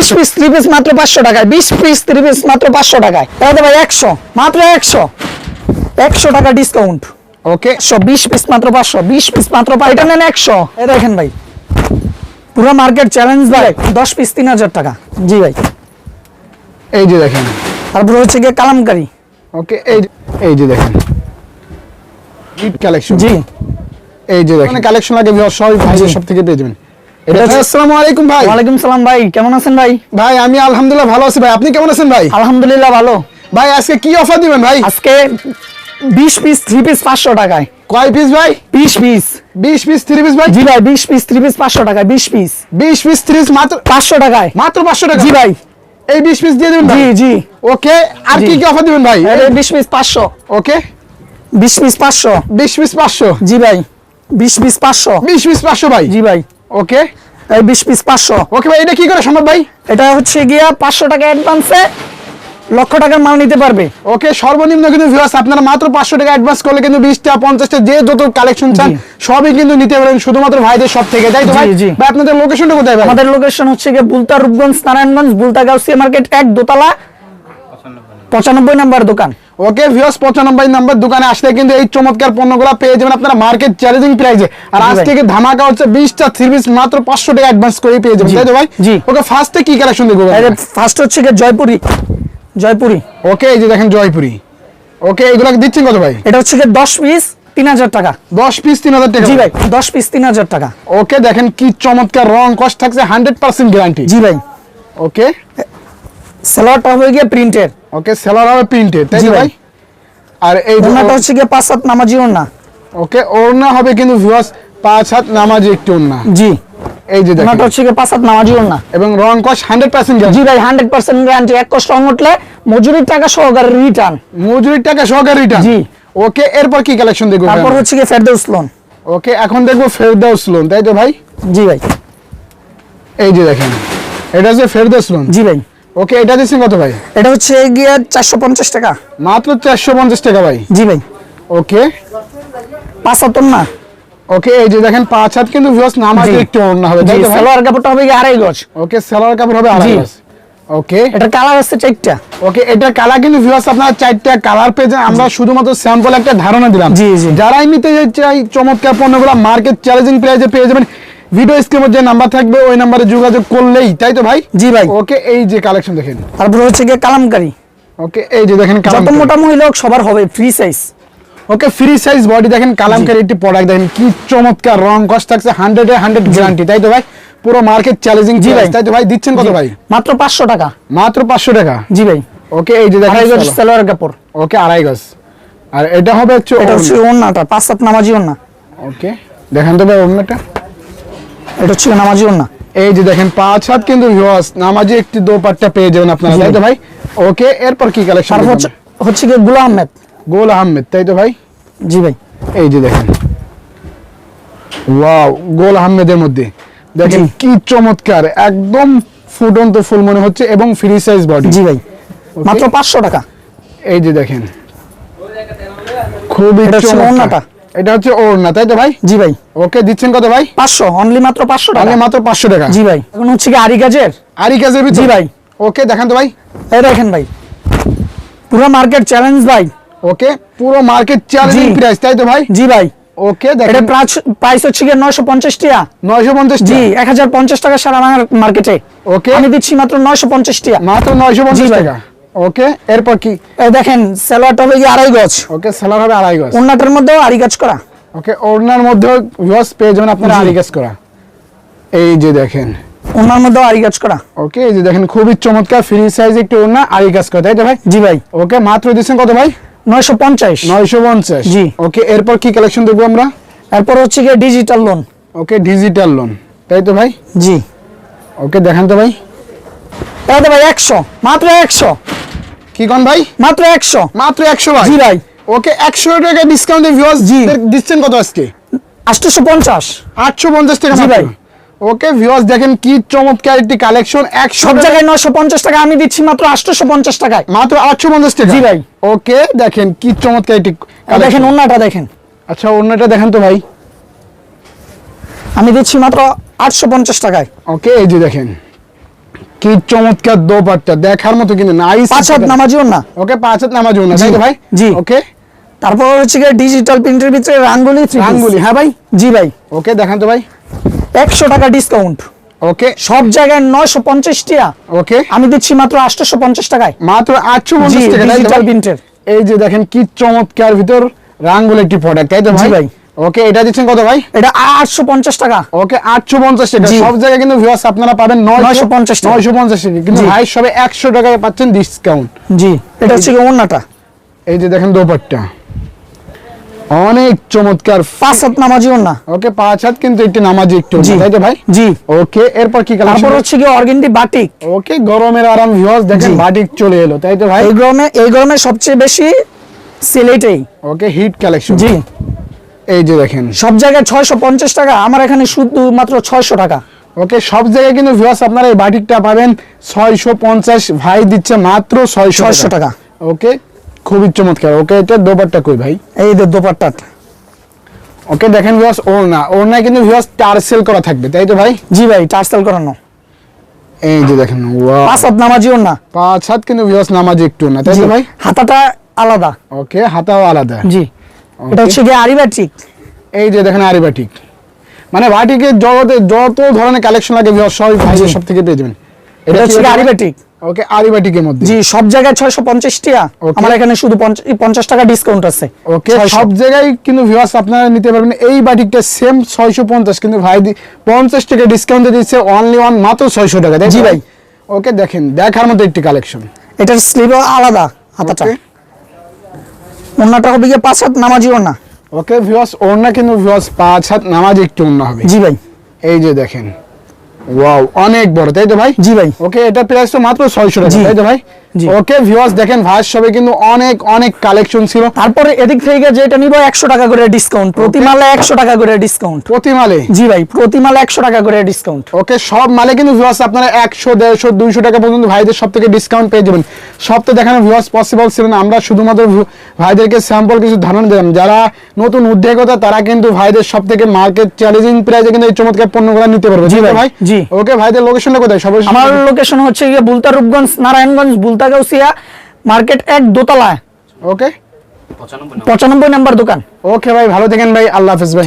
বিশ piece three piece মাত্র পাঁচশো টাকায় বিশ পিস থ্রি পিস মাত্র পাঁচশো টাকায়। দাদা ভাই একশো মাত্র একশো। একশো টাকা ডিসকাউন্ট ওকে একশো বিশ পিস মাত্র পাঁচশো বিশ পিস মাত্র এটা নেন একশো। এ দেখেন ভাই পুরো মার্কেট চ্যালেঞ্জ ভাই দশ পিস তিন হাজার টাকা। জি ভাই। এই যে দেখেন। তারপরে হচ্ছে গিয়ে কালামকারি। ওকে এই এই যে দেখেন। কালেকশন জি। এই যে দেখেন। কালেকশন লাগে ভিউয়ার সবাই সব থেকে পেয়ে যাবেন। আসসালামু আলাইকুম ভাই। ওয়ালাইকুম সালাম ভাই কেমন আছেন ভাই? ভাই আমি আলহামদুলিল্লাহ ভালো আছি ভাই। আপনি কেমন আছেন ভাই? আলহামদুলিল্লাহ ভালো। ভাই আজকে কি অফার দিবেন ভাই? আজকে পিস থ্রি পিস পাঁচশো টাকায়। কয় পিস ভাই? বিশ পিস বিশ পিস থ্রি পিস ভাই? জি ভাই বিশ পিস থ্রি পিস পাঁচশো টাকায় বিশ পিস বিশ পিস থ্রি মাত্র পাঁচশো টাকায়। মাত্র পাঁচশো টাকা? জি ভাই। এই বিশ পিস দিয়ে দিবেন ভাই? জি ওকে আর কি কি অফার দিবেন ভাই? বিশ পিস পাঁচশো। ওকে বিশ পিস পাঁচশো। বিশ পিস পাঁচশো। জি ভাই। বিশ পিস পাঁচশো। বিশ পিস পাঁচশো ভাই? জি ভাই। ওকে? এই বিশ পিস পাঁচশো। ওকে ভাই এটা কি করে সম্ভব ভাই? এটা হচ্ছে গিয়া পাঁচশো টাকা অ্যাডভান্সে লক্ষ টাকার মাল নিতে পারবে। ওকে সর্বনিম্ন কিন্তু ভিউয়ার্স আপনারা মাত্র পাঁচশো টাকা অ্যাডভান্স করলে কিন্তু বিশটা পঞ্চাশটা যে যত কালেকশন চান সবই কিন্তু নিতে পারেন শুধুমাত্র ভাইদের সব থেকে। তাই তো ভাই। ভাই আপনাদের লোকেশনটা কোথায় ভাই? আমাদের লোকেশন হচ্ছে গিয়ে বুলতা রূপগঞ্জ নারায়ণগঞ্জ বুলতা গাউসিয়া মার্কেট এক দোতলা পঁচানব্বই নাম্বার দোকান। ওকে ভিউয়ার্স পঁচানব্বই নাম্বার দোকানে আসলে কিন্তু এই চমৎকার পণ্যগুলো পেয়ে যাবেন আপনারা মার্কেট চ্যালেঞ্জিং প্রাইসে আর আজ থেকে ধামাকা হচ্ছে বিশটা থ্রি পিস মাত্র পাঁচশো টাকা অ্যাডভান্স করে পেয়ে যাবেন তাই তো ভাই? জি। ওকে ফার্স্টে কি কালেকশন দেখব? ফার্স্ট হচ্ছে জয়পুরি। জয়পুরি। ওকে এই যে দেখেন জয়পুরি। ওকে এগুলো দিচ্ছেন কত ভাই? এটা হচ্ছে দশ পিস তিন হাজার টাকা। দশ পিস তিন হাজার টাকা জি ভাই। দশ পিস তিন হাজার টাকা। ওকে দেখেন কি চমৎকার রং কস্ট থাকছে হান্ড্রেড পার্সেন্ট গ্যারান্টি জি ভাই। ওকে সালোয়ারটা হবে গিয়ে প্রিন্টের ওকে সেলার হবে প্রিন্টেড তাই ভাই। আর এই ওনাটা হচ্ছে কি পাঁচ সাত নামাজি ওনা ওকে ওড়না হবে কিন্তু ভিউয়ার্স পাঁচ হাত নামাজি একটি ওড়না। জি। এই যে দেখেন। হচ্ছে কি পাঁচ সাত নামাজি ওনা এবং রং কষ্ট হান্ড্রেড পার্সেন্ট জি ভাই হান্ড্রেড পার্সেন্ট গ্যারান্টি এক কষ্ট রং উঠলে মজুরির টাকা সহকারে রিটার্ন মজুরির টাকা সহকারে রিটার্ন জি। ওকে এরপর কি কালেকশন দেখব তারপর? হচ্ছে গিয়ে ফেরদৌস লোন ওকে এখন দেখব ফেরদাউস লোন তাই তো ভাই? জি ভাই। এই যে দেখেন এটা হচ্ছে ফেরদাউস লোন জি ভাই। ওকে এটা দিচ্ছেন কত ভাই? এটা হচ্ছে গিয়ে চারশো পঞ্চাশ টাকা। মাত্র চারশো পঞ্চাশ টাকা ভাই? জি ভাই। ওকে। পাঁচ হাতন না ওকে এই যে দেখেন পাঁচ হাত কিন্তু ভিউয়ার্স নামাজি জি। একটি ওড়না হবে তাই তো সালোয়ার কাপড়টা হবে আড়াই গজ। ওকে সেলার কাপড় হবে আড়াই গজ। ওকে। এটার কালার হচ্ছে চারটা। ওকে এটা কালার কিন্তু ভিউয়ার্স আপনারা চারটা কালার পেয়ে যান। আমরা শুধুমাত্র স্যাম্পল একটা ধারণা দিলাম। জি, জি। যারাই নিতে চাই চমৎকার পণ্যগুলো মার্কেট চ্যালেঞ্জিং প্রাইসে পেয়ে যাবেন। ভিডিও স্ক্রিনে যে নাম্বার থাকবে ওই নাম্বারে যোগাযোগ করলেই তাই তো ভাই? জি ভাই। ওকে এই যে কালেকশন দেখেন। তারপর হচ্ছে গিয়ে কালামকারি। ওকে এই যে দেখেন যত মোটা মহিলা সবার হবে free size okay free size body দেখেন কালামকারী একটি প্রোডাক্ট দেখেন কি চমৎকার রং কষ্ট থাকছে হান্ড্রেড হান্ড্রেড গ্যারান্টি তাই তো ভাই? পুরো মার্কেট চ্যালেঞ্জিং জি ভাই। তাই তো ভাই? দিচ্ছেন কত ভাই? মাত্র পাঁচশো টাকা। মাত্র পাঁচশো টাকা? জি ভাই। ওকে এই যে দেখেন সালোয়ার। কাপড়। ওকে আড়াই গজ। আর এটা হবে হচ্ছে এটা হচ্ছে ওন্নাটা পাঁচ সাত নামাজি ওন্না ওকে দেখেন তো ভাই অন্যটা এটা হচ্ছে নামাজি ওন্না এই যে দেখেন পাঁচ হাত কিন্তু ভিউয়ার্স নামাজি একটি দোপাট্টা পেয়ে যাবেন আপনারা তাই তো ভাই? ওকে এরপর কি কালেকশন হচ্ছে গুলা আহমেদ। গোল আহমেদ তাই তো ভাই? জি ভাই। এই যে দেখেন। ওয়াও গোল আহমেদের মধ্যে। দেখেন কি চমৎকার একদম ফুটন্ত ফুল মনে হচ্ছে এবং ফ্রি সাইজ বডি জি ভাই। মাত্র পাঁচশো টাকা। এই যে দেখেন। খুবই চমৎকার। এটা হচ্ছে ওড়না তাই তো ভাই? জি ভাই। ওকে দিচ্ছেন কত ভাই? পাঁচশো অনলি মাত্র পাঁচশো টাকা। তাহলে মাত্র পাঁচশো টাকা। জি ভাই। এখন হচ্ছে কি আরি কাজের আরি কাজের জি ভাই। ওকে দেখেন তো ভাই। এই দেখেন ভাই। পুরো মার্কেট চ্যালেঞ্জ ভাই। ওকে পুরো মার্কেট চ্যালেঞ্জিং। প্রাইস তাই তো ভাই? জি ভাই। ওকে এটা দেখেন প্রাইস হচ্ছে নয়শো পঞ্চাশ টাকা নয়শো পঞ্চাশ জি এক হাজার পঞ্চাশ টাকা সারা মার্কেটে ওকে আমি দিচ্ছি মাত্র নয়শো পঞ্চাশ টাকা মাত্র নয়শো পঞ্চাশ জি ভাই। টাকা। ওকে এরপর কি? দেখেন সালোয়ারটা হবে আড়াই গজ। ওকে সেলার হবে আড়াই গজ। ওন্নাটার মধ্যেও আড়ি কাজ করা। ওকে ওড়নার মধ্যে ভিউয়ার্স পেয়ে যাবেন আপনারা। আড়ি কাজ করা। এই যে দেখেন। ওনার মধ্যেও আড়ি কাজ করা। ওকে এই যে দেখেন খুবই চমৎকার ফ্রি সাইজ একটি ওড়না আড়ি কাজ করা। তাই তো ভাই? জি ভাই। ওকে মাত্র দিচ্ছেন কত ভাই? নয়শো পঞ্চাশ। নয়শো পঞ্চাশ। জি। ওকে এরপর কি কালেকশন দেখব আমরা? এরপর হচ্ছে গিয়ে digital loan okay digital loan তাই তো ভাই? জি। ওকে দেখান তো ভাই। তাহলে ভাই একশো। মাত্র একশো। কি কোন ভাই? মাত্র একশো। মাত্র একশো ভাই। জি ভাই। ওকে একশো টাকা ডিসকাউন্টে ভিউয়ার্স জি। দিচ্ছেন কত আজকে? আটশোশো পঞ্চাশ আটশো পঞ্চাশ টাকা জি ভাই। ওকে ভিউয়ার্স দেখেন কি চমৎকার একটি কালেকশন একশো সব জায়গায় নয়শো পঞ্চাশ টাকা আমি দিচ্ছি মাত্র আটশোশো পঞ্চাশ টাকায়। মাত্র আটশো পঞ্চাশ টাকা? জি ভাই। ওকে দেখেন কি চমৎকার একটি দেখেন। ওন্নাটা দেখেন। আচ্ছা অন্যটা দেখেন তো ভাই। আমি দিচ্ছি মাত্র আটশো পঞ্চাশ টাকায়। ওকে এই যে দেখেন। কি চমৎকার দোপাট্টা দেখার মতো কিন্তু নাইস পাঁচ হাত নামাজিও না? ওকে পাঁচ হাত নামাজ না তাই তো ভাই? জি। ওকে। তারপর হচ্ছে গিয়ে ডিজিটাল প্রিন্টের ভিতরে রাঙ্গুলি রাঙ্গুলি হ্যাঁ ভাই? জি ভাই। ওকে দেখান তো ভাই। একশো টাকা ডিসকাউন্ট ওকে। সব জায়গায় নয়শো পঞ্চাশ টিয়া ওকে। আমি দিচ্ছি মাত্র আটশোশো পঞ্চাশ টাকায়। মাত্র আটশো পঞ্চাশ টাকা ডিজিটাল প্রিন্টের এই যে দেখেন কি চমৎকার ভিতর রাঙ্গুলি একটি প্রোডাক্ট তাই তো ভাই? ভাই। ওকে এটা দিচ্ছেন কত ভাই? এটা আটশো পঞ্চাশ টাকা। ওকে আটশো পঞ্চাশ টাকা। সব জায়গায় কিন্তু ভিউয়ার্স আপনারা পাবেন নয়শো 950 টাকা। টাকা। কিন্তু ভাই সবে একশো টাকায় পাচ্ছেন ডিসকাউন্ট জি। এটা হচ্ছে ওন্নাটা এই যে দেখেন দোপাট্টা। অনেক চমৎকার পাঁচ হাত নামাজি ওন্না ওকে পাঁচ হাত কিন্তু একটু নামাজি একটু তাই তো ভাই? জি। ওকে এরপর কি কালেকশন তারপর হচ্ছে গিয়ে অর্গেন্ডি বাটিক। ওকে গরমের আরাম ভিউয়ার্স দেখেন। বাটিক চলে এলো তাই তো ভাই? এই গরমে এই গরমে সবচেয়ে বেশি সিলেটেই। ওকে হিট কালেকশন জি। এই যে দেখেন। সব জায়গায় ছয়শো পঞ্চাশ টাকা আমার এখানে শুধু মাত্র ছয়শো টাকা। ওকে সব জায়গায় কিন্তু ভিউয়ার্স আপনারা এই বাটিকটা পাবেন। ছয়শো পঞ্চাশ ভাই দিচ্ছে মাত্র ছয়শো 600 টাকা। ওকে খুবই চমৎকার। ওকে এটা দোপারটা কই ভাই? এই যে দোপাট্টা। ওকে দেখেন ভিউয়ার্স ওড়না। ওড়না কিন্তু ভিউয়ার্স টার্সেল করা থাকবে তাই তো ভাই? জি ভাই টার্সেল করানো। এই যে দেখেন ওয়াও পাঁচ হাত নামাজি ওন্না পাঁচ হাত কিন্তু ভিউয়ার্স নামাজি একটু না তাই তো ভাই? হাতাটা আলাদা। ওকে হাতাও আলাদা। জি। এটা হচ্ছে গিয়ে আরি বাটিক এই যে দেখেন আরি মানে জগতে যত ধরনের কালেকশন লাগে সব ভাইয়ের সব থেকে পেয়ে যাবেন। এটা হচ্ছে ওকে মধ্যে। জি সব জায়গায় আমার এখানে শুধু টাকা ডিসকাউন্ট আছে। ওকে সব জায়গায় কিন্তু ভিউয়ার্স আপনারা নিতে পারবেন। এই বাটিকটা সেম ছয়শো পঞ্চাশ কিন্তু ভাই দি- পঞ্চাশ টাকা ডিসকাউন্ট দিচ্ছে অনলি ওয়ান মাত্র ছয়শো টাকা। তাই জি ভাই। ওকে দেখেন দেখার মতো একটি কালেকশন এটার স্লিভও আলাদা হাতাটা। ওন্নাটা হবে গিয়ে পাঁচ হাত নামাজি ওনা ওকে ভিউয়ার্স ওনা কিন্তু ভিউয়ার্স পাঁচ হাত নামাজ একটু অন্য হবে। জি ভাই। এই যে দেখেন। ওয়াও অনেক বড় তাই তো ভাই? জি ভাই। ওকে এটা প্রাইস তো মাত্র ছয়শো টাকা। তাই তো ভাই। ওকে ভিউয়ার্স দেখেন ভাইয়ের সবে কিন্তু অনেক অনেক কালেকশন ছিল। তারপরে এদিক থেকে যেটা নিব একশো টাকা করে ডিসকাউন্ট প্রতি মালে একশো টাকা করে ডিসকাউন্ট প্রতি মালে জি ভাই প্রতি মালে একশো টাকা করে ডিসকাউন্ট ওকে সব মালে কিন্তু ভিউয়ার্স আপনারা একশো দেড়শো দুইশো টাকা পর্যন্ত ভাইদের সব থেকে ডিসকাউন্ট পেয়ে যাবেন। সব তো দেখানো ভিউয়ার্স পসিবল ছিল না। আমরা শুধুমাত্র ভাইদেরকে স্যাম্পল কিছু ধারণা দিলাম। যারা নতুন উদ্যোগতা তারা কিন্তু ভাইদের সব থেকে মার্কেট চ্যালেঞ্জিং প্রাইসে কিন্তু এই চমৎকার পণ্যগুলো নিতে পারবে। জি ভাই, ভাই? জি। ওকে ভাইদের লোকেশনটা কোথায়? সবাই আমার লোকেশন হচ্ছে গিয়ে বুলতা রূপগঞ্জ নারায়ণগঞ্জ বুলতা গাউসিয়া মার্কেট এক দোতলায়। ওকে পঁচানব্বই নাম্বার। দোকান। ওকে ভাই ভালো থাকেন ভাই আল্লাহ হাফিজ ভাই।